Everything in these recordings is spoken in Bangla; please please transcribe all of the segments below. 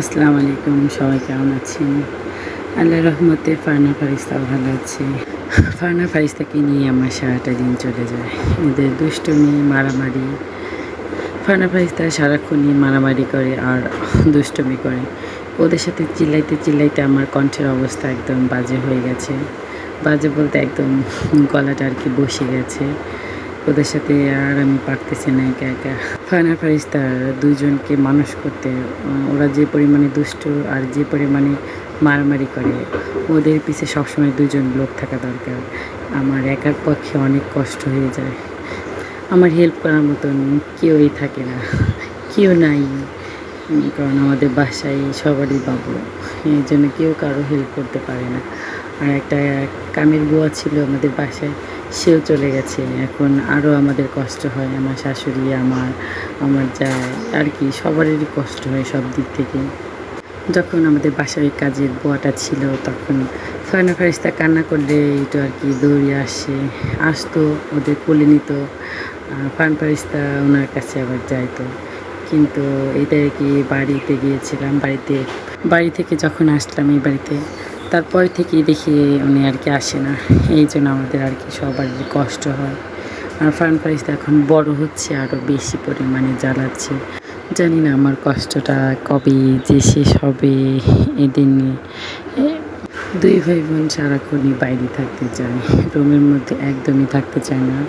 আসসালামু আলাইকুম, সবাই কেমন আছেন? আল্লাহ রহমতে ফারনা ফারিস্তাও ভালো আছে। ফারনা ফারিস্তাকে নিয়ে আমার সারাটা দিন চলে যায়। এদের দুষ্টুমি মারামারি। ফারনা ফারিস্তা সারাক্ষণই মারামারি করে আর দুষ্টুমি করে। ওদের সাথে চিল্লাইতে চিল্লাইতে আমার কণ্ঠের অবস্থা একদম বাজে হয়ে গেছে। বাজে বলতে একদম গলাটা আর কি বসে গেছে। ওদের সাথে আর আমি পারতেছি না একা একা। ফায়না ফারিস্তা দুইজনকে মানুষ করতে, ওরা যে পরিমাণে দুষ্ট আর যে পরিমাণে মারামারি করে, ওদের পিছে সবসময় দুজন লোক থাকা দরকার। আমার একার পক্ষে অনেক কষ্ট হয়ে যায়। আমার হেল্প করার মতন কেউই থাকে না, কেউ নাই। কারণ আমাদের বাসায় সবারই বাবু, এই জন্য কেউ কারও হেল্প করতে পারে না। আর একটা কামের বুয়া ছিল আমাদের বাসায়, সেও চলে গেছে। এখন আরও আমাদের কষ্ট হয়, আমার শাশুড়ি, আমার আমার যা, আর কি সবারই কষ্ট হয় সব দিক থেকে। যখন আমাদের বাসায় কাজের বুয়াটা ছিল, তখন ফায়না ফারিস্তা কান্না করলে একটু আর কি দৌড়ে আসে, আসতো, ওদের কোলে নিত ফান ফারিস্তা ওনার কাছে আবার যাইতো। কিন্তু এটা কি, বাড়িতে গিয়েছিলাম, বাড়িতে, বাড়ি থেকে যখন আসলাম এই বাড়িতে তারপর থেকে দেখি উনি আর কি আসে না। এই জন্য আমাদের আর কি সবার কষ্ট হয়। আর ফান ফারিস্তা এখন বড় হচ্ছে আরও বেশি পরিমাণে জ্বালাচ্ছে। জানি না আমার কষ্টটা কবে যে শেষ হবে এদের নিয়ে এ- দুই ভাই বোন সারাক্ষণই বাইরে থাকতে চায়, রুমের মধ্যে একদমই থাকতে চায় না।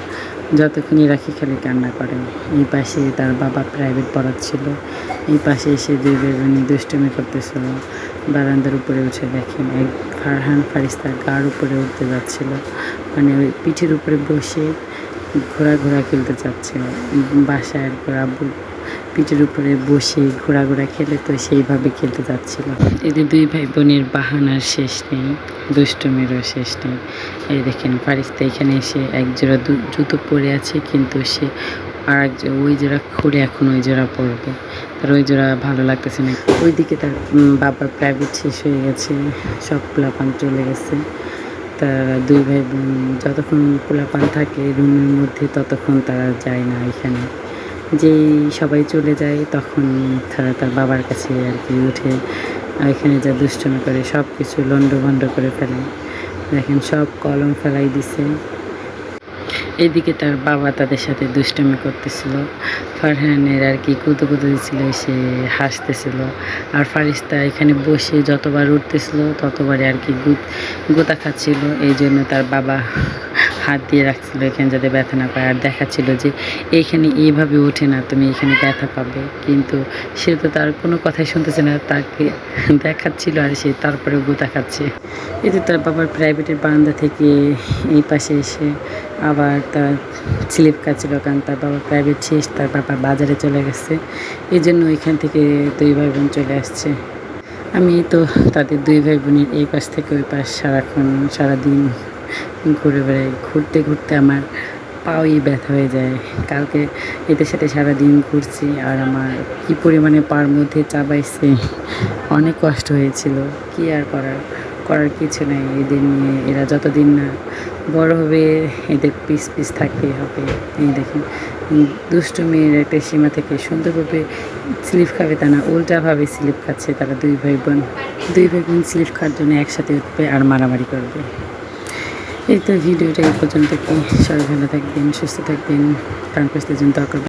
যতক্ষণই রাখি খালি কান্না করে। এই পাশে তার বাবা প্রাইভেট পড়াচ্ছিল। এই পাশে এসে দুই ভাই বোনই দুষ্টুমি করতেছিল। বারান্দার উপরে উঠে দেখেন এক ফারহান ফারিস্তা গার উপরে উঠতে যাচ্ছিল। মানে ওই পিঠের উপরে বসে ঘোরা ঘোরা খেলতে চাচ্ছে বাসায় আর ঘোরা পিঠের উপরে বসে ঘোরা ঘোরা খেলে তো সেইভাবে খেলতে যাচ্ছিল এদের দুই ভাই বোনের বাহানার শেষ নেই, দুষ্টুমিরও শেষ নেই। এই দেখেন, ফারিস্তা এখানে এসে এক জোড়া জুতো পরে আছে, কিন্তু সে আর ওই জোড়া খুলে এখন ওই জোড়া পরবে। তার ওই জোড়া ভালো লাগতেছে না। ওইদিকে তার বাবার প্রাইভেট শেষ হয়ে গেছে, সব পোলাপান চলে গেছে। তারা দুই ভাই বোন যতক্ষণ পোলাপান থাকে রুমের মধ্যে, ততক্ষণ তারা যায় না এখানে। যেই সবাই চলে যায়, তখন তারা তার বাবার কাছে আর কি উঠে এখানে যা দুষ্টুমি করে সব কিছু লন্ডভন্ড করে ফেলে। দেখেন সব কলম ফেলাই দিছে। এদিকে তার বাবা তাদের সাথে দুষ্টমি করতেছিল। ফারহানের আর কি কুতো কুতো দিছিল, সে হাসতেছিল। আর ফারিস্তা এখানে বসে যতবার উঠতেছিল, ততবারই আর কি গোতা খাচ্ছিল। এই জন্য তার বাবা হাত দিয়ে রাখছিল এখানে যাতে ব্যথা না পায়। আর দেখাচ্ছিল যে এইখানে এইভাবে ওঠে না, তুমি এখানে ব্যথা পাবে। কিন্তু সে তো তার কোনো কথাই শুনতেছে না, তাকে দেখাচ্ছিল আর সে তারপরে গোতা খাচ্ছে। এতে তার বাবার প্রাইভেটের বারান্দা থেকে এই পাশে এসে আবার তার স্লিপ কাটছিল কারণ তার বাবার প্রাইভেট শেষ, তার বাবা বাজারে চলে গেছে। এই জন্য ওইখান থেকে দুই ভাই বোন চলে আসছে। আমি তো তাদের দুই ভাই বোনের এই পাশ থেকে ওই পাশ সারাক্ষণ, সারাদিন ঘুরে বেড়াই। ঘুরতে ঘুরতে আমার পাওই ব্যথা হয়ে যায়। কালকে এদের সাথে সারাদিন ঘুরছি আর আমার কি পরিমাণে পার মধ্যে চাবাইছে, অনেক কষ্ট হয়েছিল। কি আর করার? করার কিছু নাই এদের নিয়ে। এরা যতদিন না বড় হবে, এদের পিস পিস থাকতেই হবে। এই দুষ্টু মেয়ের একটা সীমা থেকে সুন্দরভাবে স্লিপ খাবে তা না, উল্টাভাবে স্লিপ খাচ্ছে তারা দুই ভাই বোন। দুই ভাই বোন স্লিপ খাওয়ার জন্য একসাথে উঠবে আর মারামারি করবে। এই তো ভিডিওটা এই পর্যন্ত। কি সবাই ভালো থাকবেন, সুস্থ থাকবেন। প্রাণ প্রস্তুতির জন্য দরকার